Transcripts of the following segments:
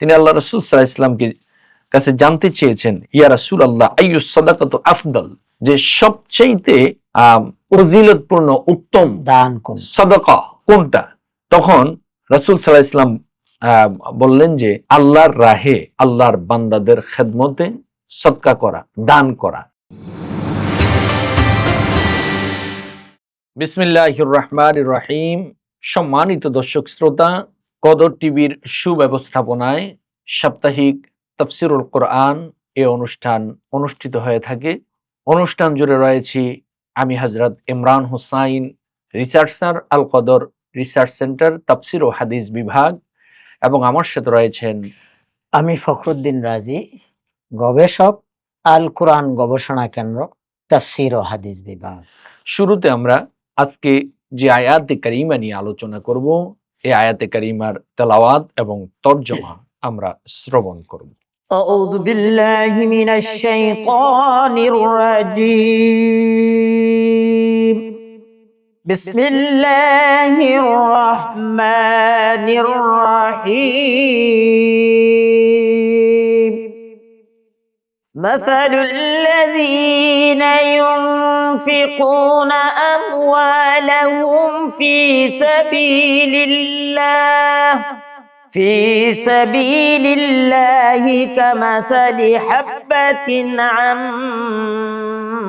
তিনি আল্লাহ রসুল সাল্লাহ ইসলামকে কাছে জানতে চেয়েছেন ইয়া রাসূল আল্লাহ আইয়ুস সাদাকাতু আফদল? যে সবচেয়েতে ফজিলতপূর্ণ উত্তম দান সাদাকা কোনটা? তখন রাসূল সাল্লাহ ইসলাম বললেন যে আল্লাহর রাহে আল্লাহর বান্দাদের খেদমতে সদকা করা দান করা। বিসমিল্লাহির রহমানির রহিম। সম্মানিত দর্শক শ্রোতা কদর টিভির সুব্যবস্থাপনায় সাপ্তাহিক তফসিরুল কোরআন এ অনুষ্ঠান অনুষ্ঠিত হয়ে থাকে। অনুষ্ঠান জুড়ে রয়েছি আমি হজরত ইমরান হুসাইন রিসার্চার আল কদর রিসার্চ সেন্টার তাফসির ও হাদিস বিভাগ এবং আমার সাথে রয়েছেন আমি ফখরুদ্দিন রাজি গবেষক আল কোরআন গবেষণা কেন্দ্র তাফসির ও হাদিস বিভাগ। শুরুতে আমরা আজকে যে আয়াতে কারিমা নিয়ে আলোচনা করব এই আয়াতে কারিমার তেলাওয়াত এবং তর্জমা আমরা শ্রবণ করব أعوذ بالله من الشيطان الرجيم بسم الله الرحمن الرحيم مثل الذين ينفقون أموالهم في سبيل الله في سبيل الله كمثل حبة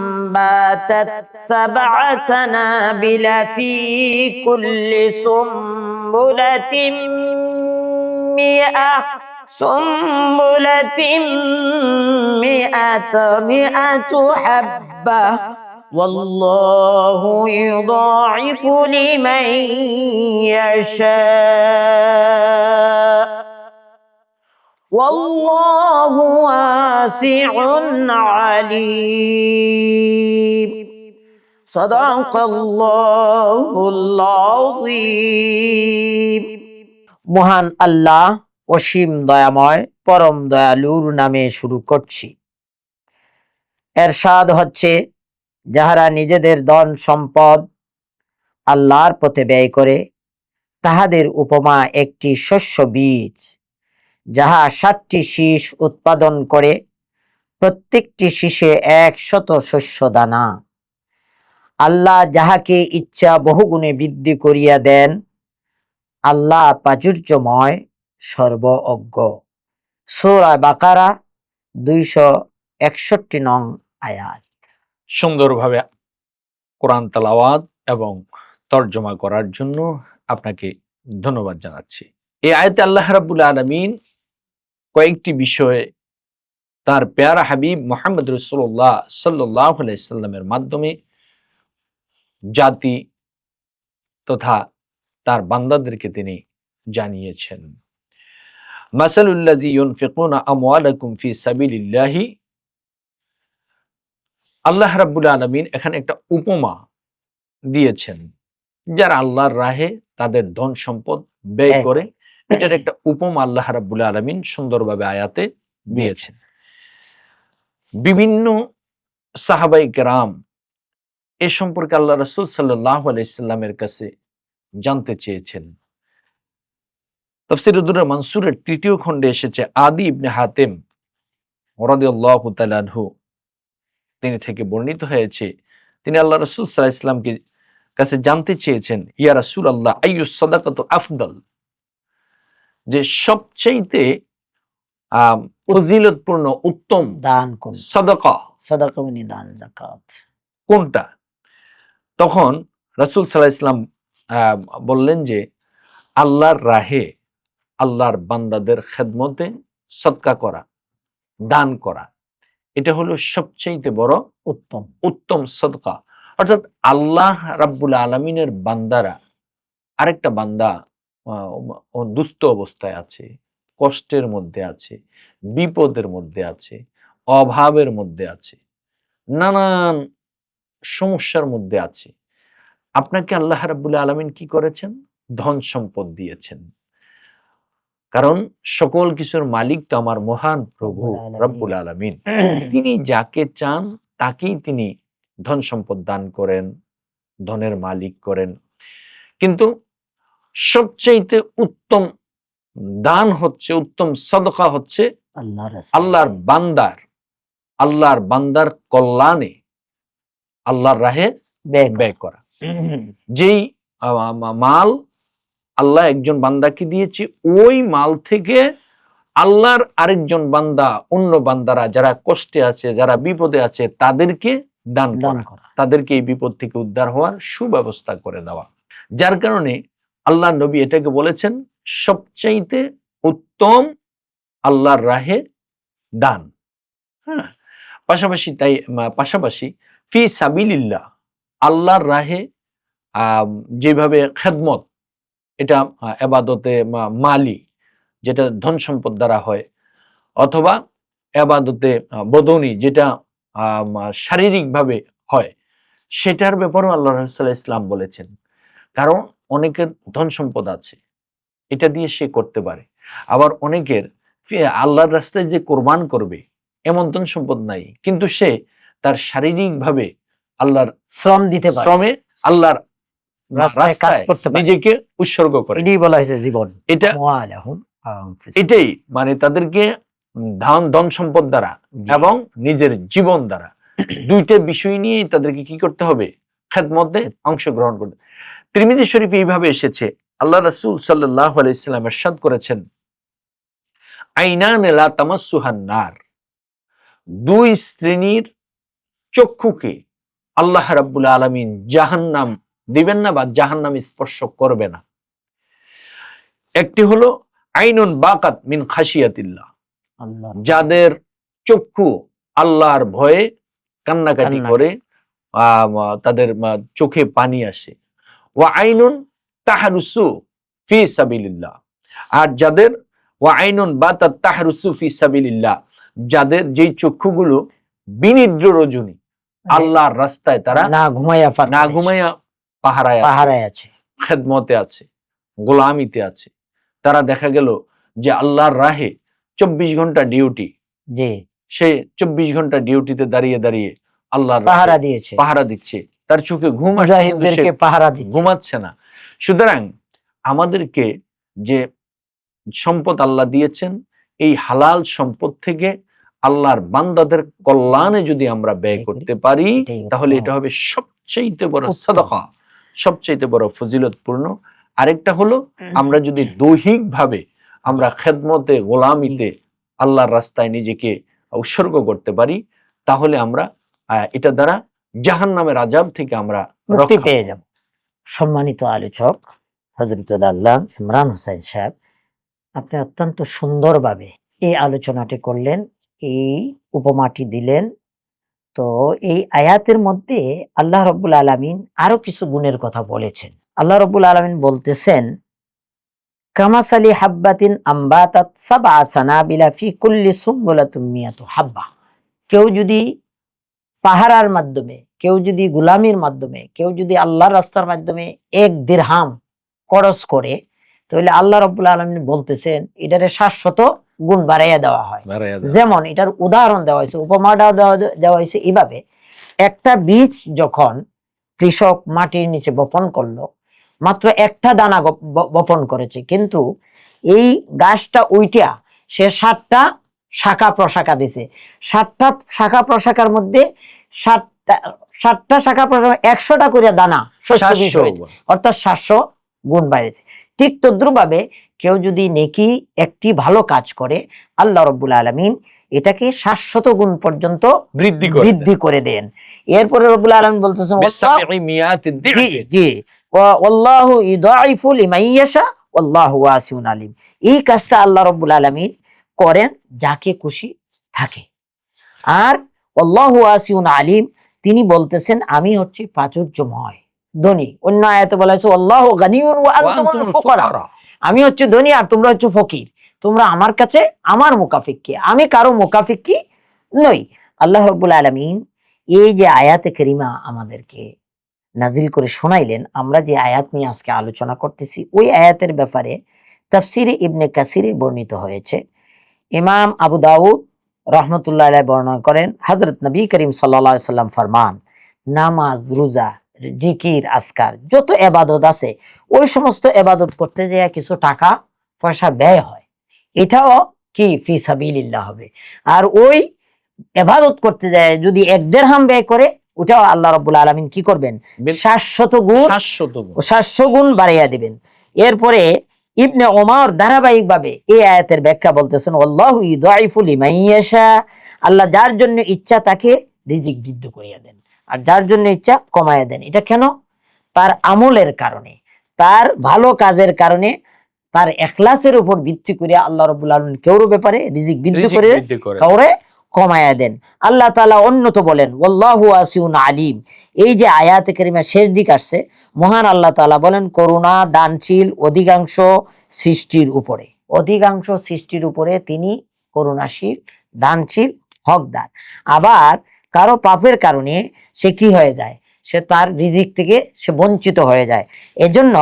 أنباتت سبع سنابل في كل سنبلة مئة. سنبلة مئة مئة حبة والله يضاعف لمن يشاء والله واسع عليم صدق الله العظيم মহান আল্লাহ অসীম দয়াময়, পরম দয়ালুর নামে শুরু করছি। এর এরশাদ হচ্ছে যাহারা নিজেদের ধন সম্পদ আল্লাহর পথে ব্যয় করে, তাহাদের উপমা একটি শস্য বীজ, যাহা সাতটি শীষ উৎপাদন করে, প্রত্যেকটি শীষে একশত শস্য দানা। আল্লাহ যাহাকে ইচ্ছা বহুগুণে বৃদ্ধি করিয়া দেন, আল্লাহ প্রাচুর্যময় সর্ব অজ্ঞ সূরা বাকারা দুইশো একষট্টি নং আয়াত। সুন্দরভাবে কোরআন তালাওয়াত এবং তর্জমা করার জন্য আপনাকে ধন্যবাদ জানাচ্ছি। এই আয়তে আল্লাহ রাবুল আলমিন কয়েকটি বিষয়ে তার পেয়ারা হাবিব মোহাম্মদ রসুল্লাহ সাল্লাহ সাল্লামের মাধ্যমে জাতি তথা তার বান্দাদেরকে তিনি জানিয়েছেন। মাসালুল্লাজি ইউনফিকুনা আমওয়ালাকুম ফি সাবিলিল্লাহি। আল্লাহ রাব্বুল আলমিন এখানে একটা উপমা দিয়েছেন যারা আল্লাহর রাহে তাদের ধন সম্পদ ব্যয় ব্যয় করে এটার একটা উপমা আল্লাহ রাব্বুল আলমিন সুন্দরভাবে আয়াতে দিয়েছেন। বিভিন্ন সাহাবাই গ্রাম এ সম্পর্কে আল্লাহ রসুল সাল্লাহ আলাইসাল্লামের কাছে জানতে চেয়েছেন। তফসিরুদ্দুর মানসুরের তৃতীয় খণ্ডে এসেছে আদি ইবনে হাতেম তাআলা তিনি থেকে বর্ণিত হয়েছে তিনি আল্লাহ রসুল সাল্লাহ ইসলামকে কাছে জানতে চেয়েছেন ইয়া রাসূল আল্লাহ আইয়ুস সাদাকাতু আফদল? যে সবচাইতে ফজিলতপূর্ণ উত্তম দান সাদাকা। সদাকা মানে দান জাকাত কোনটা? তখন রাসূল সাল্লাহ ইসলাম আহ, বললেন যে আল্লাহর রাহে আল্লাহর বান্দাদের খেদমতে সৎকা করা, দান করা। এটা হলো সবচাইতে বড় উত্তম উত্তম সদকা। অর্থাৎ আল্লাহ রাব্বুল আলমিনের বান্দারা, আরেকটা বান্দা দুস্থ অবস্থায় আছে, কষ্টের মধ্যে আছে, বিপদের মধ্যে আছে, অভাবের মধ্যে আছে, নানান সমস্যার মধ্যে আছে। আপনাকে আল্লাহ রাব্বুল আলমিন কি করেছেন? ধন সম্পদ দিয়েছেন। কারণ সকল কিছুর মালিক তো আমার মহান প্রভু রব্বুল আলমিন। তিনি যাকে চান তাকেই তিনি ধন সম্পদ দান করেন ধনের মালিক করেন। কিন্তু সবচেয়ে উত্তম দান হচ্ছে উত্তম সদকা হচ্ছে আল্লাহর বান্দার আল্লাহর বান্দার কল্যাণে আল্লাহর রাহে ব্যয় করা। যেই মাল আল্লাহ একজন বান্দাকে দিয়েছে ওই মাল থেকে আল্লাহর আরেকজন বান্দা অন্য বান্দারা যারা কষ্টে আছে যারা বিপদে আছে তাদেরকে দান করা। তাদেরকে এই বিপদ থেকে উদ্ধার হওয়ার সুব্যবস্থা করে দেওয়া। যার কারণে আল্লাহ নবী এটাকে বলেছেন সবচাইতে উত্তম আল্লাহর রাহে দান। হ্যাঁ পাশাপাশি তাই পাশাপাশি ফি সাবিলিল্লাহ আল্লাহর রাহে যেভাবে খেদমত এটা এবাদতে মালি যেটা ধন সম্পদ দ্বারা হয় অথবা এবাদতে বদনি যেটা শারীরিকভাবে হয় সেটার ব্যাপারেও আল্লাহ রসুল্লাহ ইসলাম বলেছেন। কারণ অনেকের ধন সম্পদ আছে এটা দিয়ে সে করতে পারে। আবার অনেকের আল্লাহর রাস্তায় যে কোরবান করবে এমন ধন সম্পদ নাই কিন্তু সে তার শারীরিকভাবে আল্লাহর শ্রম দিতে পারে। শ্রমে আল্লাহর রাস্তায় কাজ রাস্তায় করতে পারে। নিজেকে উৎসর্গ করে। এটাই বলা হয়েছে জীবন। এটা এটাই মানে তাদেরকে ধন ধন সম্পদ দ্বারা এবং নিজের জীবন দ্বারা। দুইটা বিষয় নিয়েই তাদেরকে কি করতে হবে? খেদমতে অংশগ্রহণ করতে। ত্রিমিজি শরীফ এইভাবে এসেছে। আল্লাহ রাসূল সাল্লাল্লাহু আলাইহি সাল্লাম ইরশাদ করেছেন আইনান লা দুই শ্রেণির চক্ষুকে আল্লাহ রাব্বুল আলামিন জাহান্নাম দিবেন না বা জাহান্নাম স্পর্শ করবে না। একটি হলো আইনুন বাকাত মিন খাসিয়াতিল্লাহ যাদের চক্ষু আল্লাহর ভয়ে কান্নাকাটি করে তাদের চোখে পানি আসে। ওয়া আইনুন তাহারুসু ফি সাবিলিল্লাহ। আর যাদের ওয়া আইনুন বা তার তাহারুসু ফি সাবিলিল্লাহ। যাদের যেই চক্ষুগুলো বিনিদ্র রজনী আল্লাহর রাস্তায় তারা না ঘুমাইয়া না ঘুমাইয়া পাহারায় পাহারায় আছে। খেদমতে আছে গোলামিতে আছে। তারা দেখা গেল যে আল্লাহর রাহে চব্বিশ ঘণ্টা ডিউটি জি। সে চব্বিশ ঘণ্টা ডিউটিতে দাঁড়িয়ে দাঁড়িয়ে আল্লাহর রাহে পাহারা দিয়েছে। পাহারা দিচ্ছে। তার চোখে ঘুম আসছে কিন্তু সে মুজাহিদদেরকে পাহারা দিচ্ছে। ঘুমাচ্ছে না। সুতরাং আমাদেরকে যে সম্পদ আল্লাহ দিয়েছেন এই হালাল সম্পদ থেকে আল্লাহর বান্দাদের কল্যাণে যদি আমরা ব্যয় করতে পারি তাহলে এটা হবে সবচেয়ে বড়। সাদাকা। সবচেয়ে বড় ফজিলতপূর্ণ। আরেকটা হলো আমরা যদি দৈহিক ভাবে আমরা খেদমতে গোলামিতে আল্লাহর রাস্তায় নিজেকে উৎসর্গ করতে পারি তাহলে আমরা আহ, এটা দ্বারা জাহান নামের আজাব থেকে আমরা মুক্তি পেয়ে যাব। সম্মানিত আলোচক হজরত আল্লাহ ইমরান হোসেন সাহেব আপনি অত্যন্ত সুন্দরভাবে এই আলোচনাটি করলেন এই উপমাটি দিলেন তো এই আয়াতের মধ্যে আল্লাহ রব্বুল আলমিন আরও কিছু গুণের কথা বলেছেন। আল্লাহ রব্বুল আলমিন বলতেছেন কামাসালি হাব্বাতিন হাব্বা। কেউ যদি পাহারার মাধ্যমে, কেউ যদি গুলামির মাধ্যমে, কেউ যদি আল্লাহর রাস্তার মাধ্যমে এক দিরহাম খরচ করে, তাহলে আল্লাহ রব্বুল আলমিন বলতেছেন, এটারে শাশ্বত গুণ বাড়াইয়া দেওয়া হয়। যেমন এটার উদাহরণ দেওয়া হয়েছে উপমাটাও দেওয়া দেওয়া হয়েছে এভাবে একটা বীজ যখন কৃষক মাটির নিচে বপন করল মাত্র একটা দানা বপন করেছে কিন্তু এই গাছটা উইটা সে সাতটা শাখা প্রশাখা দিছে। সাতটা শাখা প্রশাখার মধ্যে সাতটা সাতটা শাখা প্রশাখা একশোটা করে দানা। অর্থাৎ সাতশো গুণ বাইরেছে ঠিক তদ্রুপভাবে কেউ যদি নেকি একটি ভালো কাজ করে আল্লাহ রব্বুল আলমিন এটাকে শাশ্বত গুণ পর্যন্ত বৃদ্ধি করে বৃদ্ধি করে দেন। এরপরে রব্বুল আলমিন বলতেছেন দেন। "ওয়াল্লাহ- বিসাবঈ মিয়াতি জি দি'ফিন। জি। ওয়া- ওয়াল্লাহু ইদাইফু লিমান ইয়াশা ওয়াল্লাহু ওয়াসিউন আলিম। এই কাজটা আল্লাহ রব্বুল আলামিন করেন যাকে খুশি থাকে। আর আল্লাহু ওয়াসিউন আলিম তিনি বলতেছেন আমি হচ্ছে প্রাচুর্যময়। ধনী। অন্য আয়াতে বলা হয়েছে আল্লাহ গানিউন ওয়া আনতুমুল ফুকারা। আমি হচ্ছে ধনী আর তোমরা হচ্ছে ফকির। তোমরা আমার কাছে আমার মুকাফিক কি আমি কারও মুকাফিক কি নই। আল্লাহ রব্বুল আলমিন এই যে আয়াতে করিমা আমাদেরকে নাজিল করে শোনাইলেন আমরা যে আয়াত নিয়ে আজকে আলোচনা করতেছি ওই আয়াতের ব্যাপারে তাফসিরে ইবনে কাসিরে বর্ণিত হয়েছে। ইমাম আবু দাউদ রহমতুল্লাহ বর্ণনা করেন হযরত নবী করিম আলাইহি সাল্লাম ফরমান নামাজ রোজা জিকির আসকার যত এবাদত আছে ওই সমস্ত এবাদত করতে যেয়ে কিছু টাকা পয়সা ব্যয় হয়। এটাও কি? ফি সাবিলিল্লাহ হবে। আর ওই এবাদত করতে যায় যদি এক দেড়হাম ব্যয় করে ওটাও আল্লাহ রব্বুল আলমিন কি করবেন? শাশ্বত গুণ শাশ্বত গুণ। বাড়াইয়া দিবেন। এরপরে ইবনে ওমর ধারাবাহিক ভাবে এই আয়াতের ব্যাখ্যা বলতেছেন আল্লাহ আল্লাহ যার জন্য ইচ্ছা তাকে রিজিক বৃদ্ধি করিয়া দেন। আর যার জন্য ইচ্ছা কমাইয়া দেন। এটা কেন? তার আমলের কারণে। তার ভালো কাজের কারণে তার এখলাসের উপর ভিত্তি করে আল্লাহ রবুল্লা আলমিন কেউর ব্যাপারে রিজিক বৃদ্ধি করে কাউরে কমায়া দেন। আল্লাহ তাআলা অন্যত বলেন ওয়াল্লাহু আসিউন আলিম। এই যে আয়াতে কারিমা শেষ দিক আসছে মহান আল্লাহ তালা বলেন করুণা দানশীল অধিকাংশ সৃষ্টির উপরে। অধিকাংশ সৃষ্টির উপরে তিনি করুণাশীল দানশীল হকদার। আবার কারও পাপের কারণে সে কি হয়ে যায়? সে তার রিজিক থেকে সে বঞ্চিত হয়ে যায়। এজন্য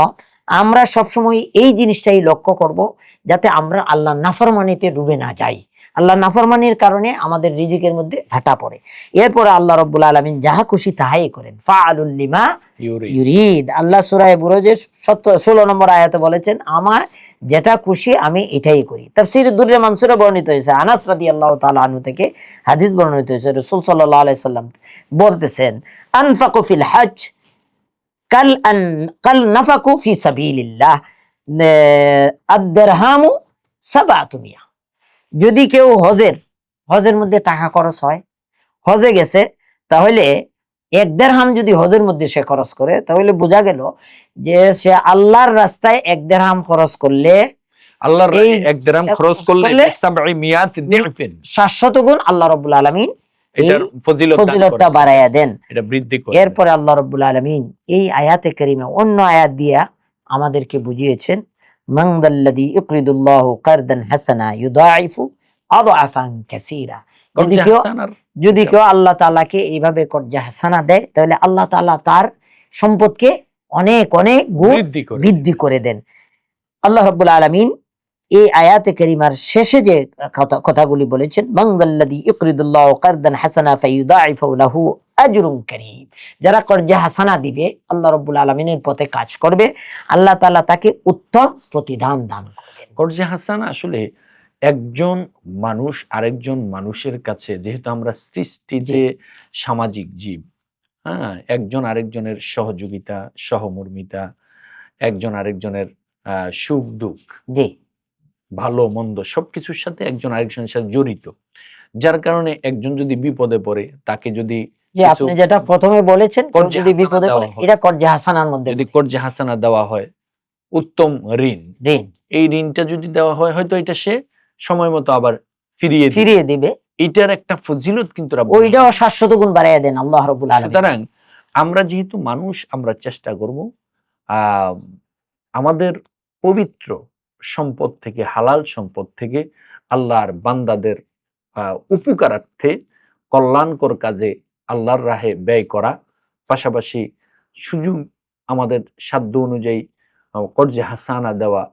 আমরা সবসময় এই জিনিসটাই লক্ষ্য করব, যাতে আমরা আল্লাহ নাফরমানিতে ডুবে না যাই। আল্লাহ নাফরমানির কারণে আমাদের রিজিকের মধ্যে ভাটা পড়ে। এরপরে আল্লাহ রব্বুল আলমিন যাহা খুশি তাহাই করেন। ফাআলুল লিমা ইউরিদ। আল্লাহ সুরায় বুরজের সত্তর ষোলো নম্বর আয়াতে বলেছেন আমার যেটা খুশি আমি এটাই করি। তাফসির দুর্রে মানসুরে বর্ণিত হয়েছে আনাস রাদি আল্লাহ তাআলা আনু থেকে হাদিস বর্ণিত হয়েছে রসুল সাল্লাল্লাহু আলাইহি সাল্লাম বলতেছেন আনফাকু ফিল হজ কাল আন কাল নাফাকু ফি সাবিলিল্লাহ। আদ-দিরহামু সাবআতু মিয়া। যদি কেউ হজের হজের মধ্যে টাকা খরচ হয় হজে গেছে তাহলে এক দেড়হাম যদি হজের মধ্যে সে খরচ করে তাহলে বোঝা গেল যে সে আল্লাহর রাস্তায় এক দেড়হাম খরচ করলে আল্লাহর এক দেরাম এক খরচ করলে শাশ্বত গুণ আল্লাহ আলমিন ফজিলতটা বাড়াইয়া দেন। এরপরে আল্লাহ রব্বুল আলমিন এই আয়াতে করিমে অন্য আয়াত দিয়া আমাদেরকে বুঝিয়েছেন মাংদাল্লাদি ইকরিদুল্লাহ কারদান হাসানা ইউদাইফু আদআফান কাসীরা যদি কেউ যদি কেউ আল্লাহ তাআলাকে এইভাবে কর্জা হাসানা দেয় তাহলে আল্লাহ তাআলা তার সম্পদকে অনেক অনেক গুণ বৃদ্ধি করে দেন। আল্লাহ রাব্বুল আলামিন এই আয়াতে কারিমার শেষে যে কথা- কথাগুলি বলেছেন মাংদাল্লাযী ইকরিদুল্লাহু কারদান হাসানা ফায়ুদাইফু লাহু আজরুন কারীম। যারা কর্জা হাসানা দিবে আল্লাহ রাব্বুল আলামিনের পথে কাজ করবে আল্লাহ তালা তাকে উত্তম প্রতিদান দান করবেন। কর্জা হাসান আসলে একজন মানুষ আরেকজন মানুষের কাছে যেহেতু আমরা সৃষ্টি যে সামাজিক জীব হ্যাঁ একজন আরেকজনের সহযোগিতা সহমর্মিতা একজন আরেকজনের আহ, সুখ দুঃখ জি। ভালো মন্দ সবকিছুর সাথে একজন আরেকজনের সাথে জড়িত। যার কারণে একজন যদি বিপদে পড়ে তাকে যদি যে আপনি যেটা প্রথমে বলেছেন যদি বিপদে পড়ে এটা কর্জা হাসানার মধ্যে যদি কর্জা হাসানা দেওয়া হয় উত্তম ঋণ। দিন এই ঋণটা যদি দেওয়া হয় হয়তো এটা সে সময় মতো আবার ফিরিয়ে ফিরিয়ে দিবে। এটার একটা ফজিলত কিন্তু রাব্বুল ওইটাও শাশ্বত গুণ বাড়াইয়া দেন আল্লাহ রাব্বুল আলামিন। আলামিন সুতরাং আমরা যেহেতু মানুষ আমরা চেষ্টা করব আহ, আমাদের পবিত্র সম্পদ থেকে হালাল সম্পদ থেকে আল্লাহর বান্দাদের আহ, উপকারার্থে কল্যাণকর কাজে আল্লাহর রাহে ব্যয় করা। পাশাপাশি সুযোগ আমাদের সাধ্য অনুযায়ী কর্জে হাসানা দেওয়া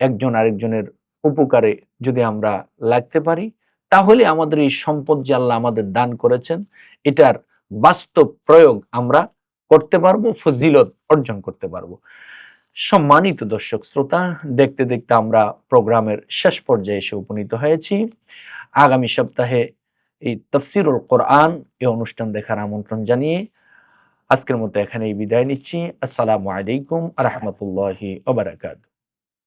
একজন আরেকজনের উপকারে যদি আমরা লাগতে পারি, তাহলে আমাদের এই সম্পদ যে আল্লাহ আমাদের দান করেছেন, এটার বাস্তব প্রয়োগ আমরা করতে পারব, ফজিলত অর্জন করতে পারব। সম্মানিত দর্শক শ্রোতা, দেখতে দেখতে আমরা প্রোগ্রামের শেষ পর্যায়ে এসে উপনীত হয়েছি। আগামী সপ্তাহে এই তফসিরুল কোরআন এই অনুষ্ঠান দেখার আমন্ত্রণ জানিয়ে আজকের মতো এখানেই বিদায় নিচ্ছি। আসসালামু আলাইকুম রহমতুল্লাহি ওবারাকাতু